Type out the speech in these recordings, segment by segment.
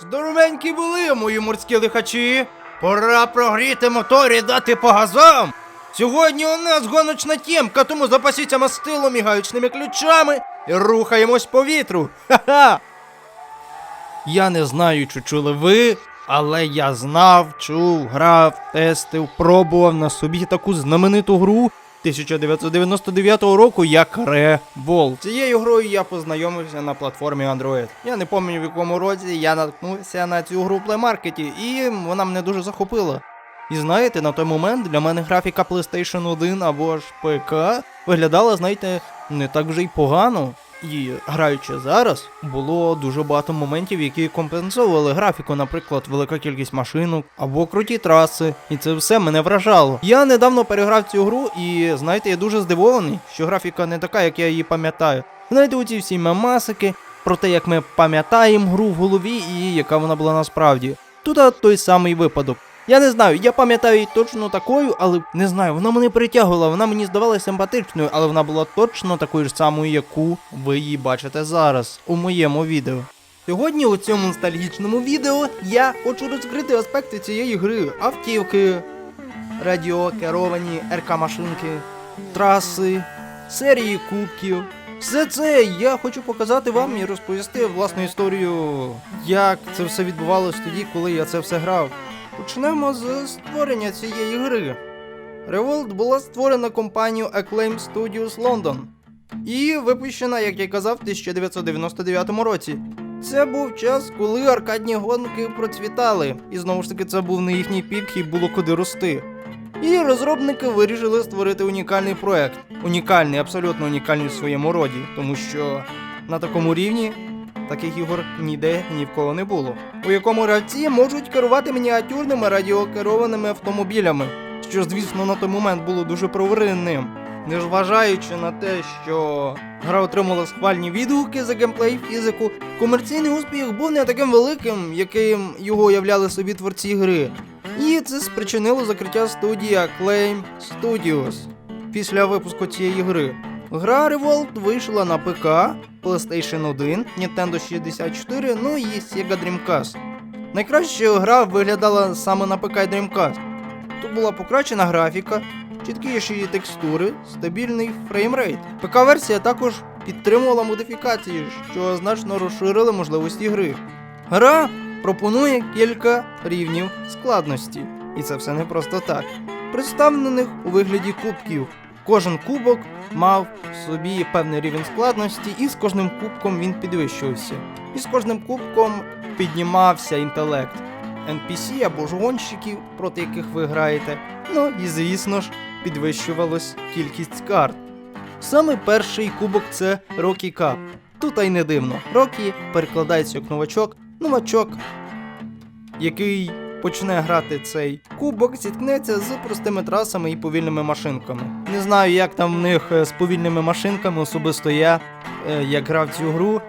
Здоровенькі були мої морські лихачі. Пора прогріти мотор і дати по газам. Сьогодні у нас гоночна тємка, тому запасіться мастилом і ключами і рухаємось по вітру. Ха-ха! Я не знаю, чи чули ви, але я знав, чув, грав, тестив, пробував на собі таку знамениту гру 1999 року як Ребол. Цією грою я познайомився на платформі Android. Я не пам'ятаю в якому році я наткнувся на цю гру в плеймаркеті, і вона мене дуже захопила. І знаєте, на той момент для мене графіка PlayStation 1 або ж ПК виглядала, знаєте, не так вже й погано. І граючи зараз, було дуже багато моментів, які компенсували графіку, наприклад, велика кількість машинок або круті траси, і це все мене вражало. Я недавно переграв цю гру, і знаєте, я дуже здивований, що графіка не така, як я її пам'ятаю. Знаєте, оці всі мемасики про те, як ми пам'ятаємо гру в голові і яка вона була насправді. Тут той самий випадок. Я не знаю, я пам'ятаю її точно такою, але не знаю, вона мене притягувала, вона мені здавалася симпатичною, але вона була точно такою ж самою, яку ви її бачите зараз у моєму відео. Сьогодні у цьому ностальгічному відео я хочу розкрити аспекти цієї гри: автівки, радіокеровані РК-машинки, траси, серії кубків. Все це я хочу показати вам і розповісти власну історію, як це все відбувалось тоді, коли я це все грав. Почнемо з створення цієї гри. Revolt була створена компанією Acclaim Studios London і випущена, як я казав, в 1999 році. Це був час, коли аркадні гонки процвітали, і знову ж таки це був не їхній пік і було куди рости. І розробники вирішили створити унікальний проект. Унікальний, абсолютно унікальний в своєму роді, тому що на такому рівні таких ігор ніде ні в кого не було. У якому гравці можуть керувати мініатюрними радіокерованими автомобілями, що, звісно, на той момент було дуже провинним. Незважаючи на те, що гра отримала схвальні відгуки за геймплей фізику, комерційний успіх був не таким великим, яким його уявляли собі творці гри. І це спричинило закриття студії Acclaim Studios після випуску цієї гри. Гра Revolt вийшла на ПК, PlayStation 1, Nintendo 64, ну і Sega Dreamcast. Найкраще гра виглядала саме на ПК і Dreamcast. Тут була покращена графіка, чіткіші текстури, стабільний фреймрейт. ПК-версія також підтримувала модифікації, що значно розширили можливості гри. Гра пропонує кілька рівнів складності, і це все не просто так. Представлених у вигляді кубків. Кожен кубок мав в собі певний рівень складності, і з кожним кубком він підвищувався. І з кожним кубком піднімався інтелект NPC або ж гонщиків, проти яких ви граєте. Ну і звісно ж, підвищувалась кількість карт. Саме перший кубок це Rocky Cup. Тут а й не дивно. Рокі перекладається як новачок, новачок, який почне грати цей кубок, зіткнеться з простими трасами і повільними машинками. Не знаю, як там в них е, з повільними машинками, особисто я, е, як грав цю гру.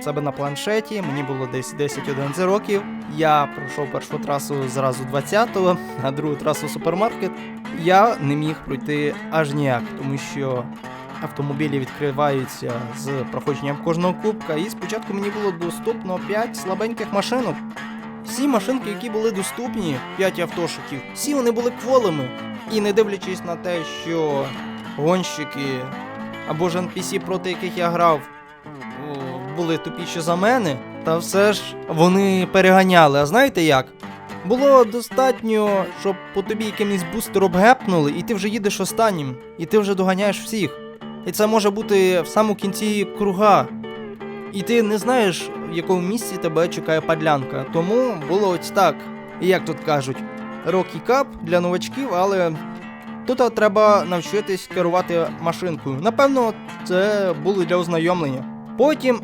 Себе на планшеті, мені було десь 10-11 років. Я пройшов першу трасу зразу 20-го, а другу трасу супермаркет. Я не міг пройти аж ніяк, тому що автомобілі відкриваються з проходженням кожного кубка, і спочатку мені було доступно 5 слабеньких машинок. Всі машинки, які були доступні, 5 автошиків, всі вони були кволими. І не дивлячись на те, що гонщики або ж NPC, проти яких я грав, були тупіші за мене, та все ж вони переганяли. А знаєте як? Було достатньо, щоб по тобі якимось бустером гепнули, і ти вже їдеш останнім, і ти вже доганяєш всіх. І це може бути в самому кінці круга. І ти не знаєш, в якому місці тебе чекає падлянка. Тому було ось так. Як тут кажуть, Rocky Cup для новачків, але тут треба навчитись керувати машинкою. Напевно, це було для ознайомлення. Потім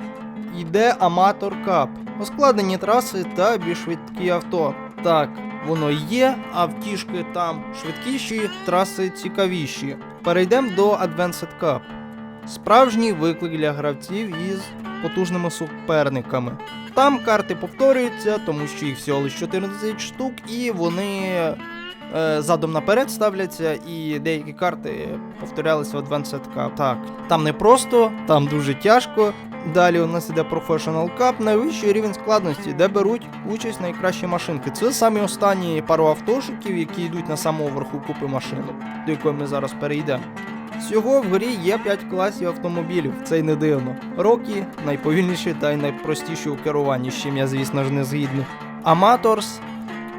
йде Аматор Cup. Ускладнені траси та більш швидкі авто. Так, воно є, автішки там швидкіші, траси цікавіші. Перейдемо до Advanced Cup. Справжній виклик для гравців із потужними суперниками. Там карти повторюються, тому що їх всього лише 14 штук, і вони е, задом наперед ставляться, і деякі карти повторялися в Advanced Cup. Так, там не просто, там дуже тяжко, Далі у нас іде Professional Cup, найвищий рівень складності, де беруть участь найкращі машинки. Це самі останні пару автошиків, які йдуть на самому верху купи машинок, до якої ми зараз перейдемо. Всього в грі є 5 класів автомобілів, це й не дивно. Рокі найповільніші та й найпростіші у керуванні, з чим я, звісно ж, не згідний. Аматорс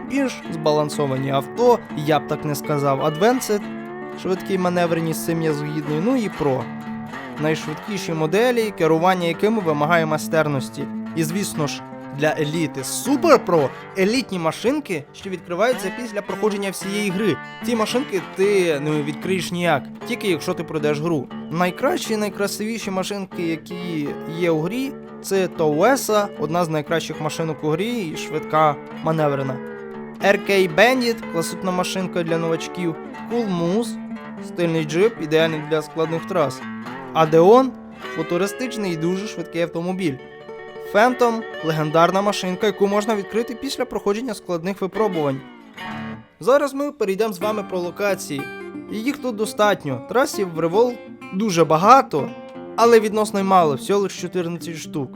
більш збалансовані авто, я б так не сказав. Advanced швидкі маневрені, з цим я згідний. Ну і Pro. Найшвидкіші моделі, керування якими вимагає майстерності. І звісно ж, для еліти Super Pro елітні машинки, що відкриваються після проходження всієї гри. Ці машинки ти не відкриєш ніяк, тільки якщо ти пройдеш гру. Найкращі найкрасивіші машинки, які є у грі, це Тоуеса, одна з найкращих машинок у грі і швидка маневрена. RK Bandit класична машинка для новачків, Cool Moose, стильний джип, ідеальний для складних трас. Адеон футуристичний і дуже швидкий автомобіль. Phantom легендарна машинка, яку можна відкрити після проходження складних випробувань. Зараз ми перейдемо з вами про локації. Їх тут достатньо. Трасів в Revolt дуже багато, але відносно й мало, всього лише 14 штук.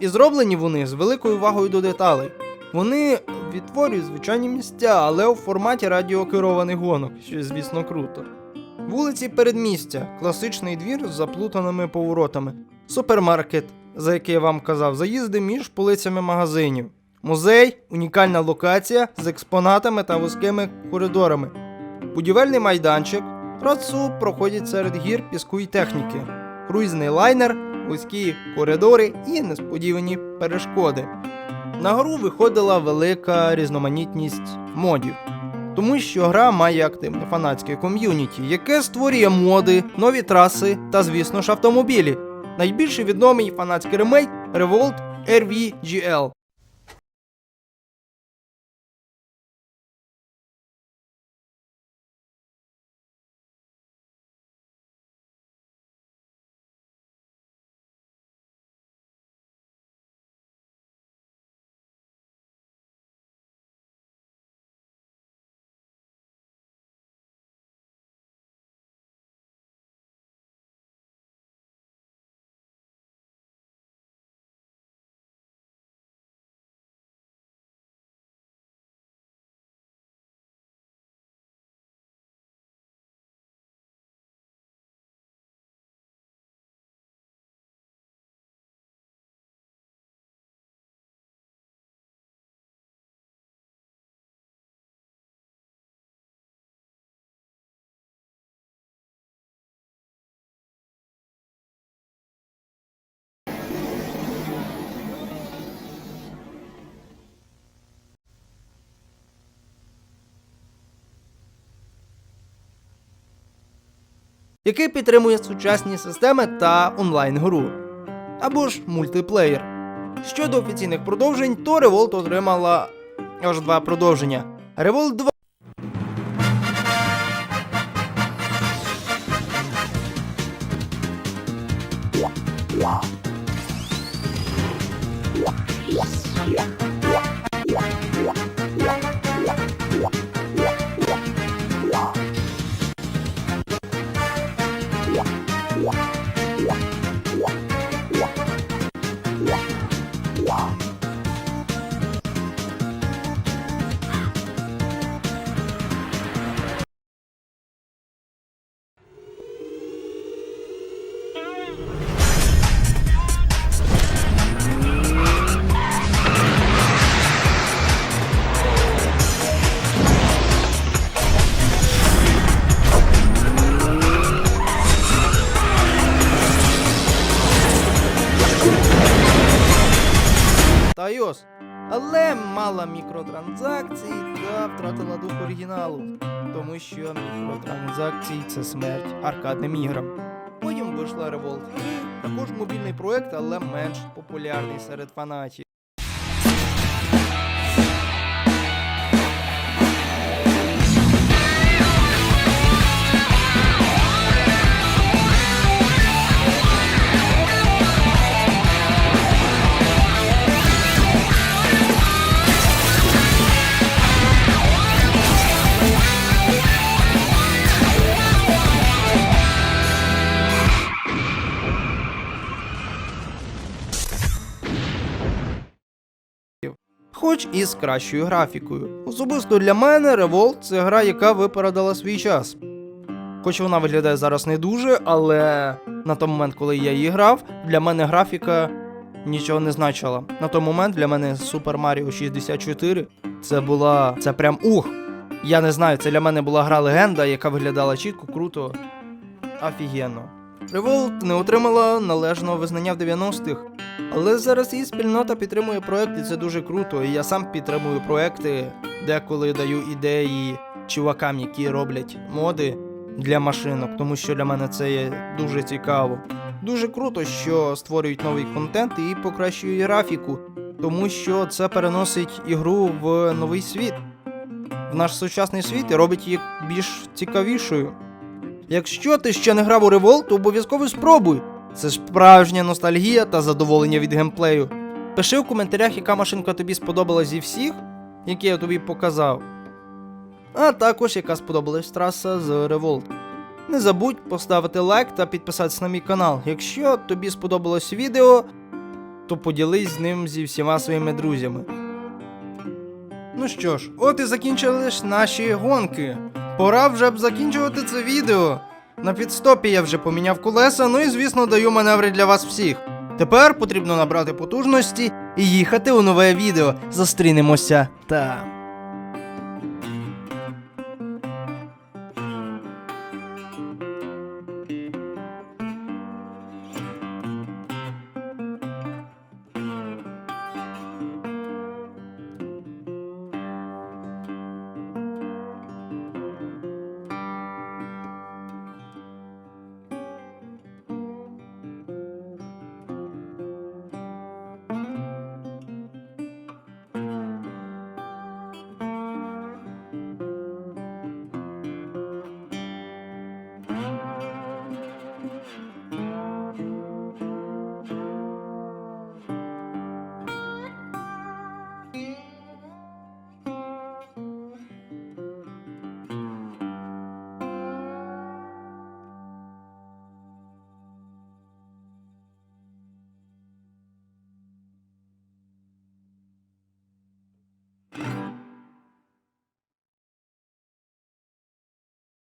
І зроблені вони з великою увагою до деталей. Вони відтворюють звичайні місця, але у форматі радіокерованих гонок, що звісно круто. Вулиці передмістя, класичний двір з заплутаними поворотами, супермаркет, за який я вам казав, заїзди між полицями магазинів, музей, унікальна локація з експонатами та вузькими коридорами, будівельний майданчик, Рацу проходять серед гір піску і техніки, круїзний лайнер, вузькі коридори і несподівані перешкоди. На гру виходила велика різноманітність модів. Тому що гра має активне фанатське ком'юніті, яке створює моди, нові траси та, звісно ж, автомобілі. Найбільш відомий фанатський ремейк Revolt RVGL. Який підтримує сучасні системи та онлайн-гру, або ж мультиплеєр. Щодо офіційних продовжень, то Revolt отримала аж два продовження. Revolt 2 та але мала мікротранзакцій та втратила дух оригіналу, тому що мікротранзакції це смерть аркадним іграм. Потім вийшла Revolt також мобільний проект, але менш популярний серед фанатів. Хоч і з кращою графікою. Особисто для мене Revolt це гра, яка випередила свій час. Хоч вона виглядає зараз не дуже, але на той момент, коли я її грав, для мене графіка нічого не значила. На той момент для мене Super Mario 64 це була. це прям ух. Я не знаю, це для мене була гра легенда, яка виглядала чітко, круто, офігенно. Revolt не отримала належного визнання в 90-х, але зараз її спільнота підтримує проект, і це дуже круто. І я сам підтримую проекти, деколи даю ідеї чувакам, які роблять моди для машинок, тому що для мене це є дуже цікаво. Дуже круто, що створюють новий контент і покращують графіку, тому що це переносить ігру в новий світ, в наш сучасний світ і робить її більш цікавішою. Якщо ти ще не грав у Revolt, то обов'язково спробуй. Це справжня ностальгія та задоволення від геймплею. Пиши в коментарях, яка машинка тобі сподобалась зі всіх, які я тобі показав. А також яка сподобалась траса з Revolt. Не забудь поставити лайк та підписатися на мій канал. Якщо тобі сподобалось відео, то поділись з ним зі всіма своїми друзями. Ну що ж, от і закінчились наші гонки. Пора вже б закінчувати це відео. На підстопі я вже поміняв колеса, ну і звісно даю маневри для вас всіх. Тепер потрібно набрати потужності і їхати у нове відео. Зустрінемося там.